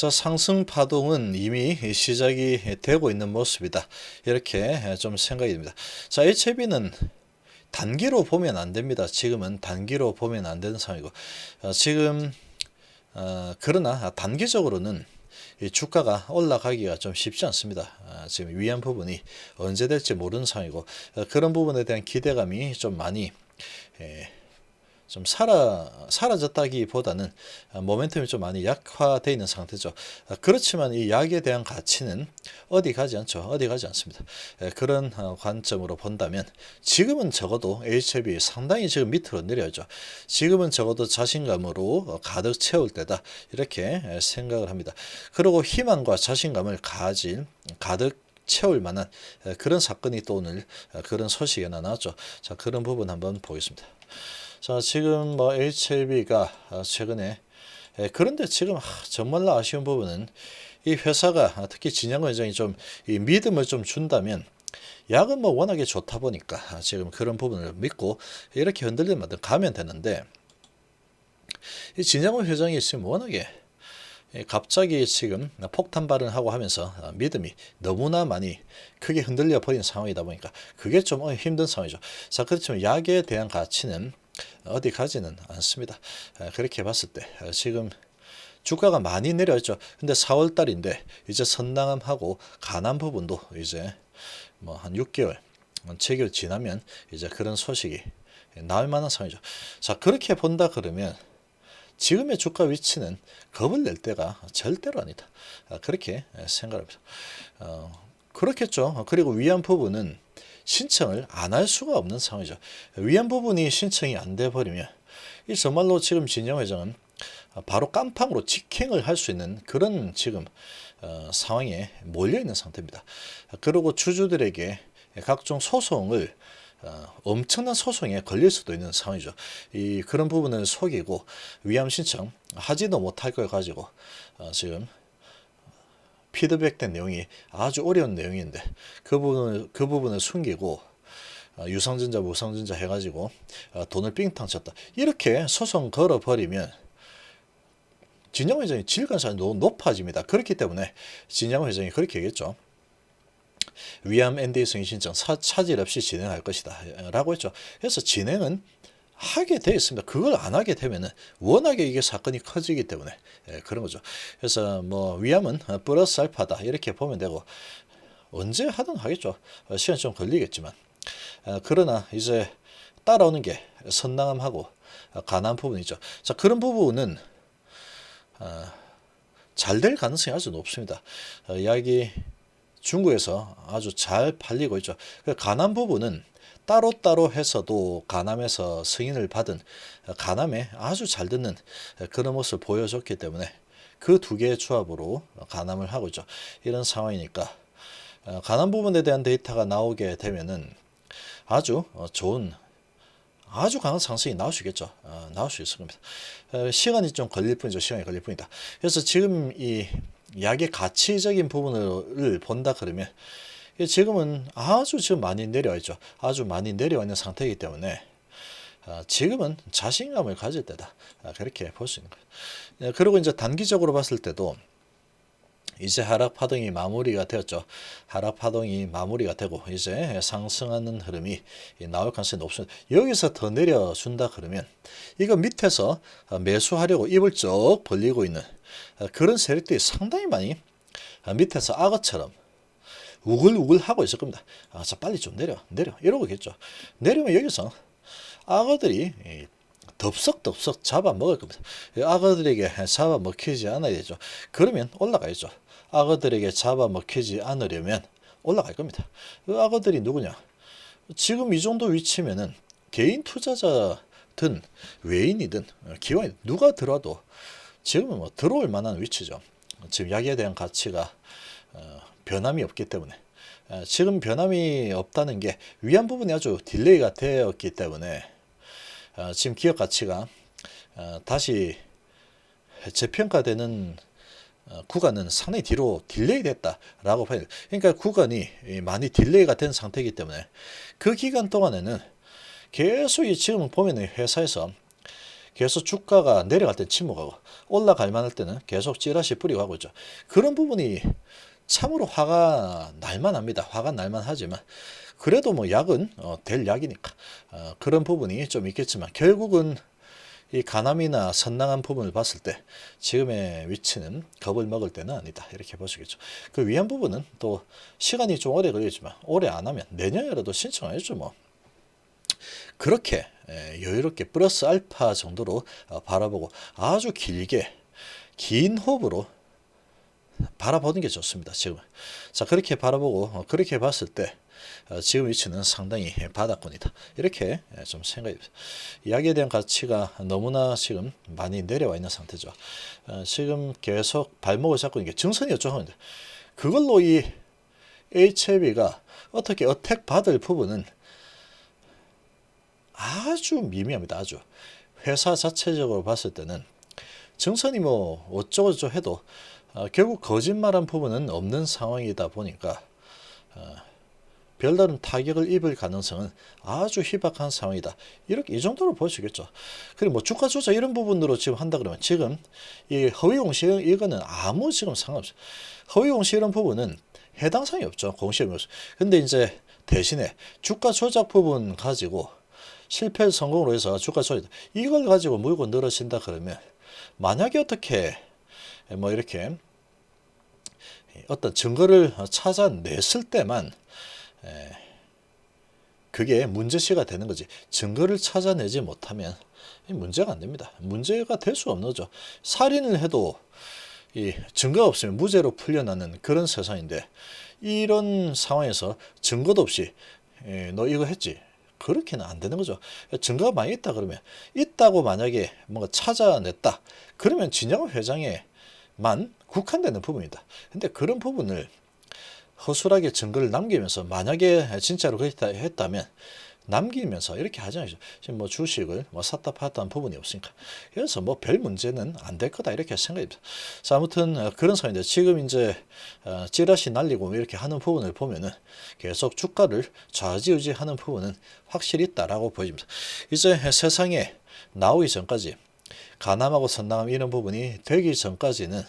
자, 상승 파동은 이미 시작이 되고 있는 모습이다. 이렇게 좀 생각이 듭니다. 자, HB는 단기로 보면 안 됩니다. 지금은 단기로 보면 안 되는 상황이고, 어, 지금, 어, 그러나 단기적으로는 이 주가가 올라가기가 좀 쉽지 않습니다. 아, 지금 위안 부분이 언제 될지 모르는 상황이고, 어, 그런 부분에 대한 기대감이 좀 많이, 예, 좀 사라 사라졌다기보다는 아, 모멘텀이 좀 많이 약화되어 있는 상태죠. 아, 그렇지만 이 약에 대한 가치는 어디 가지 않죠. 어디 가지 않습니다. 에, 그런 어, 관점으로 본다면 지금은 적어도 HLB 상당히 지금 밑으로 내려야죠. 지금은 적어도 자신감으로 어, 가득 채울 때다 이렇게 에, 생각을 합니다. 그리고 희망과 자신감을 가진 가득 채울 만한 에, 그런 사건이 또 오늘 어, 그런 하나 나왔죠. 자 그런 부분 한번 보겠습니다. 자, 지금 뭐 HLB가 최근에 에, 그런데 지금 하, 정말로 아쉬운 부분은 이 회사가 아, 특히 진양 회장이 좀 이 믿음을 좀 준다면 약은 뭐 워낙에 좋다 보니까 아, 지금 그런 부분을 믿고 이렇게 흔들리면 가면 되는데 이 진양호 회장이 지금 워낙에 이 갑자기 지금 폭탄 발언하고 하면서 아, 믿음이 너무나 많이 크게 흔들려 버린 상황이다 보니까 그게 좀 어, 힘든 상황이죠. 자, 그렇지만 약에 대한 가치는 어디 가지는 않습니다. 에, 그렇게 봤을 때 어, 지금 주가가 많이 내려왔죠. 근데 4월 달인데 이제 선낭함하고 가난 부분도 이제 뭐 한 6개월, 7개월 지나면 이제 그런 소식이 나올 만한 상황이죠. 자, 그렇게 본다 그러면 지금의 주가 위치는 겁을 낼 때가 절대로 아니다. 아, 그렇게 생각합니다. 어, 그렇겠죠. 그리고 위안 부분은 신청을 안 할 수가 없는 상황이죠. 위안 부분이 신청이 안 돼 버리면 이 정말로 지금 진영 회장은 바로 깜팡으로 직행을 할 수 있는 그런 지금 어, 상황에 몰려 있는 상태입니다. 그리고 주주들에게 각종 소송을 어, 엄청난 소송에 걸릴 수도 있는 상황이죠. 이 그런 부분을 속이고 위험 신청 하지도 못할 걸 가지고 어, 지금 피드백된 내용이 아주 어려운 내용인데 그 부분을 그 부분을 숨기고 어, 유상증자 무상증자 해가지고 어, 돈을 삥탕 쳤다 이렇게 소송 걸어 버리면 진영 회장이 질관상이 너무 높아집니다. 그렇기 때문에 진영 회장이 그렇게 얘기했죠. 위암 NDA 승인 신청 사, 차질 없이 진행할 것이다 라고 했죠. 그래서 진행은 하게 되어 있습니다. 그걸 안 하게 되면은 워낙에 이게 사건이 커지기 때문에 예, 그런 거죠. 그래서 뭐 위암은 플러스 알파다 이렇게 보면 되고 언제 하든 하겠죠. 어, 시간 좀 걸리겠지만 어, 그러나 이제 따라오는 게 선낭함하고 가난 부분이죠. 자 그런 부분은 어, 잘될 가능성이 아주 높습니다. 어, 이야기 중국에서 아주 잘 팔리고 있죠. 그 가남 부분은 따로따로 해서도 가남에서 승인을 받은 가남에 아주 잘 듣는 그런 모습을 보여줬기 때문에 그 두 개의 조합으로 가남을 하고 있죠. 이런 상황이니까 어, 가남 부분에 대한 데이터가 나오게 되면은 아주 어, 좋은 아주 강한 상승이 나올 수 있겠죠. 어, 나올 수 있을 겁니다. 어, 시간이 좀 걸릴 뿐이죠. 시간이 걸릴 뿐이다. 그래서 지금 이 약의 가치적인 부분을 본다 그러면 지금은 아주 지금 많이 내려와 있죠. 아주 많이 내려와 있는 상태이기 때문에 아, 지금은 자신감을 가질 때다. 아, 그렇게 볼 수 있는 거예요. 예, 그리고 이제 단기적으로 봤을 때도 이제 하락 파동이 마무리가 되었죠. 하락 파동이 마무리가 되고 이제 상승하는 흐름이 나올 가능성이 높습니다. 여기서 더 내려준다 그러면 이거 밑에서 매수하려고 입을 쭉 벌리고 있는 그런 세력들이 상당히 많이 밑에서 악어처럼 우글우글 하고 있을 겁니다. 아, 자 빨리 좀 내려 내려 이러고겠죠. 내려면 여기서 악어들이 덥석덥석 잡아먹을 겁니다. 악어들에게 잡아먹히지 않아야 되죠. 그러면 올라가야죠. 악어들에게 잡아먹히지 않으려면 올라갈 겁니다. 그 악어들이 누구냐? 지금 이 정도 위치면은 개인 투자자든 외인이든 기관이 누가 들어도 지금은 뭐 들어올 만한 위치죠. 지금 약에 대한 가치가 어, 변함이 없기 때문에 어, 지금 변함이 없다는 게 위안 부분이 아주 딜레이가 되었기 때문에 어, 지금 기업 가치가 어, 다시 재평가되는 어, 구간은 상당히 뒤로 딜레이 됐다라고 봐야 돼요. 그러니까 구간이 많이 딜레이가 된 상태이기 때문에 그 기간 동안에는 계속 이 지금 보면 회사에서 계속 주가가 내려갈 때 침묵하고 올라갈 만할 때는 계속 찌라시 뿌리고 하고 있죠. 그런 부분이 참으로 화가 날만 합니다. 화가 날만 하지만 그래도 뭐 약은 어, 될 약이니까 어, 그런 부분이 좀 있겠지만 결국은 이 가남이나 선낭한 부분을 봤을 때 지금의 위치는 겁을 먹을 때는 아니다 이렇게 보시겠죠. 그 위안 부분은 또 시간이 좀 오래 걸리지만 올해 안 하면 내년에라도 신청하죠 뭐. 그렇게 에, 여유롭게 플러스 알파 정도로 어, 바라보고 아주 길게 긴 호흡으로 바라보는 게 좋습니다. 지금 자 그렇게 바라보고 어, 그렇게 봤을 때 어, 지금 위치는 상당히 바닥권이다. 이렇게 예, 좀 생각이. 이야기에 대한 가치가 너무나 지금 많이 내려와 있는 상태죠. 어, 지금 계속 발목을 잡고 있는 게 증선이 어쩌는데 그걸로 이 HLB가 어떻게 어택 받을 부분은 아주 미미합니다. 아주 회사 자체적으로 봤을 때는 증선이 뭐 어쩌고저쩌고 해도 어, 결국 거짓말한 부분은 없는 상황이다 보니까 어, 별다른 타격을 입을 가능성은 아주 희박한 상황이다. 이렇게 이 정도로 보시겠죠. 그리고 뭐 주가 조작 이런 부분으로 지금 한다 그러면 지금 이 허위 공시 이거는 아무 지금 상관없어요. 허위 공시 이런 부분은 해당 사항이 없죠. 공시험이 없어. 근데 이제 대신에 주가 조작 부분 가지고 실패 성공으로 해서 주가 조작 이걸 가지고 물고 늘어진다 그러면 만약에 어떻게 뭐 이렇게 어떤 증거를 찾아냈을 때만 에, 그게 문제시가 되는 거지. 증거를 찾아내지 못하면 이 문제가 안 됩니다. 문제가 될 수 없는 거죠. 살인을 해도 이 증거가 없으면 무죄로 풀려나는 그런 세상인데 이런 상황에서 증거도 없이 에, 너 이거 했지. 그렇게는 안 되는 거죠. 증거가 많이 있다 그러면 있다고 만약에 뭔가 찾아냈다. 그러면 진영 회장에 만 국한되는 부분이다. 근데 그런 부분을 허술하게 증거를 남기면서 만약에 진짜로 그렇다 했다면 남기면서 이렇게 하지 않죠. 지금 뭐 주식을 뭐 샀다 팔았다 한 부분이 없으니까. 그래서 뭐 별 문제는 안 될 거다 이렇게 생각합니다. 자, 아무튼 어, 그런 상황인데 지금 이제 어, 찌라시 날리고 이렇게 하는 부분을 보면은 계속 주가를 좌지우지하는 부분은 확실히 있다라고 보입니다. 이제 세상에 나오기 전까지 가남하고 선남함 이런 부분이 되기 전까지는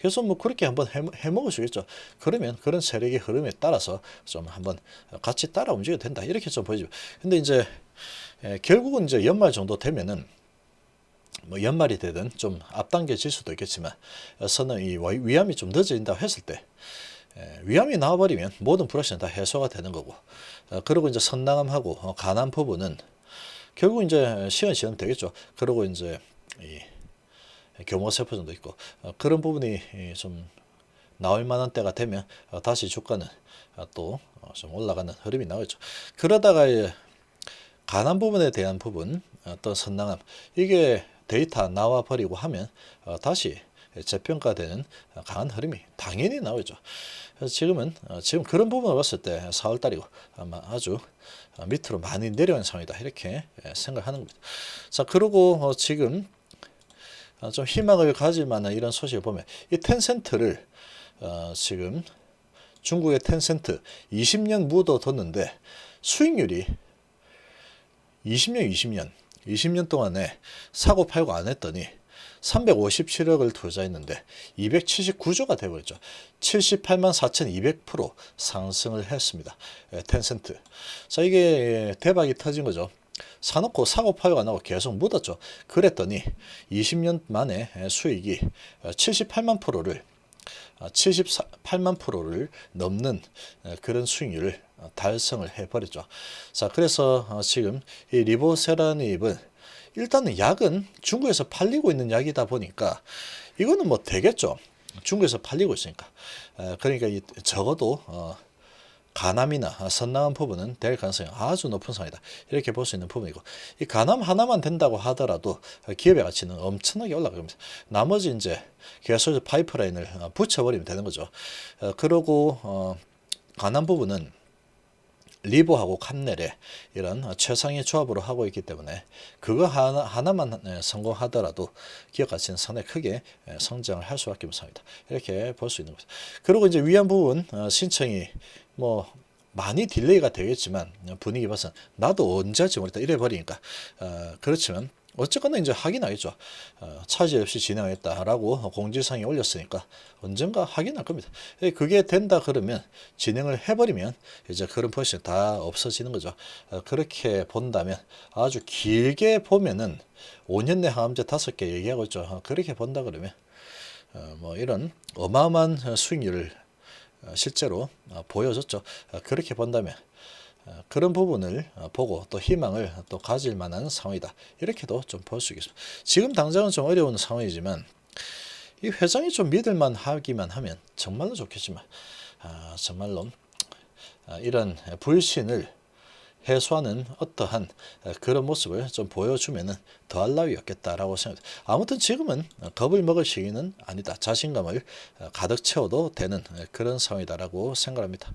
계속 뭐 그렇게 한번 해, 먹으시겠죠. 그러면 그런 세력의 흐름에 따라서 좀 한번 같이 따라 움직여도 된다. 이렇게 좀 보이죠. 근데 이제 에, 결국은 이제 연말 정도 되면은 뭐 연말이 되든 좀 앞당겨질 수도 있겠지만 선은 이 위암이 좀 늦어진다 했을 때 에, 위암이 나와버리면 모든 불확실은 다 해소가 되는 거고 어, 그리고 이제 선낭암하고 어, 간암 부분은 결국 이제 시간 되겠죠. 그리고 이제 이 교모 세포 정도 있고 어, 그런 부분이 좀 나올 만한 때가 되면 어, 다시 주가는 어, 또좀 올라가는 흐름이 나오죠. 그러다가 가난 부분에 대한 부분 어떤 선낭함 이게 데이터 나와 버리고 하면 다시 재평가되는 강한 흐름이 당연히 나오죠. 그래서 지금은 지금 그런 부분을 봤을 때 4월 달이고 아마 아주 밑으로 많이 내려간 상황이다 이렇게 생각하는 겁니다. 자 그리고 지금 어, 좀 희망을 가질 만한 이런 소식을 보면 이 텐센트를 어, 지금 중국의 텐센트 20년 묻어뒀는데 수익률이 20년 20년 20년 동안에 사고 팔고 안 했더니 357억을 투자했는데 279조가 되버렸죠. 78만 4,200% 상승을 했습니다. 예, 텐센트. 자, 이게 대박이 터진 거죠. 사놓고 사고 파요가 나고 계속 묻었죠. 그랬더니 20년 만에 수익이 78만 프로를 78만 프로를 넘는 그런 수익률을 달성을 해버렸죠. 자, 그래서 어, 지금 이 리보세라닙은 일단은 약은 중국에서 팔리고 있는 약이다 보니까 이거는 뭐 되겠죠. 중국에서 팔리고 있으니까. 그러니까 적어도 어, 가남이나 선남한 부분은 될 가능성이 아주 높은 상황이다. 이렇게 볼 수 있는 부분이고 이 가남 하나만 된다고 하더라도 기업의 가치는 엄청나게 올라갑니다. 나머지 이제 계속 파이프라인을 붙여버리면 되는 거죠. 어, 그러고 어, 가남 부분은 리보하고 칸넬의 이런 최상의 조합으로 하고 있기 때문에 그거 하나, 하나만 성공하더라도 기업 가치는 상당히 크게 성장을 할 수밖에 없습니다. 이렇게 볼 수 있는 거죠. 그리고 이제 위안 부분 어, 신청이 뭐 많이 딜레이가 되겠지만 분위기 봐서 나도 언제 할지 모르겠다 이래 버리니까 어, 그렇지만 어쨌거나 이제 확인하겠죠. 어, 차질 없이 진행했다라고 공지사항에 올렸으니까 언젠가 확인할 겁니다. 예, 그게 된다 그러면 진행을 해버리면 이제 그런 퍼시 다 없어지는 거죠. 어, 그렇게 본다면 아주 길게 보면은 5년 내 항암제 다섯 개 얘기하고 있죠. 어, 그렇게 본다 그러면 어, 뭐 이런 어마어마한 어, 수익률을 어, 실제로 어, 보여줬죠. 어, 그렇게 본다면 어, 그런 부분을 어, 보고 또 희망을 또 가질 만한 상황이다. 이렇게도 좀 볼 수 있겠습니다. 지금 당장은 좀 어려운 상황이지만 이 회장이 좀 믿을만 하기만 하면 정말로 좋겠지만 아, 정말로 아, 이런 불신을 해소하는 어떠한 그런 모습을 좀 보여주면은 더할 나위 없겠다라고 생각합니다. 아무튼 지금은 겁을 먹을 시기는 아니다. 자신감을 가득 채워도 되는 그런 상황이다라고 생각합니다.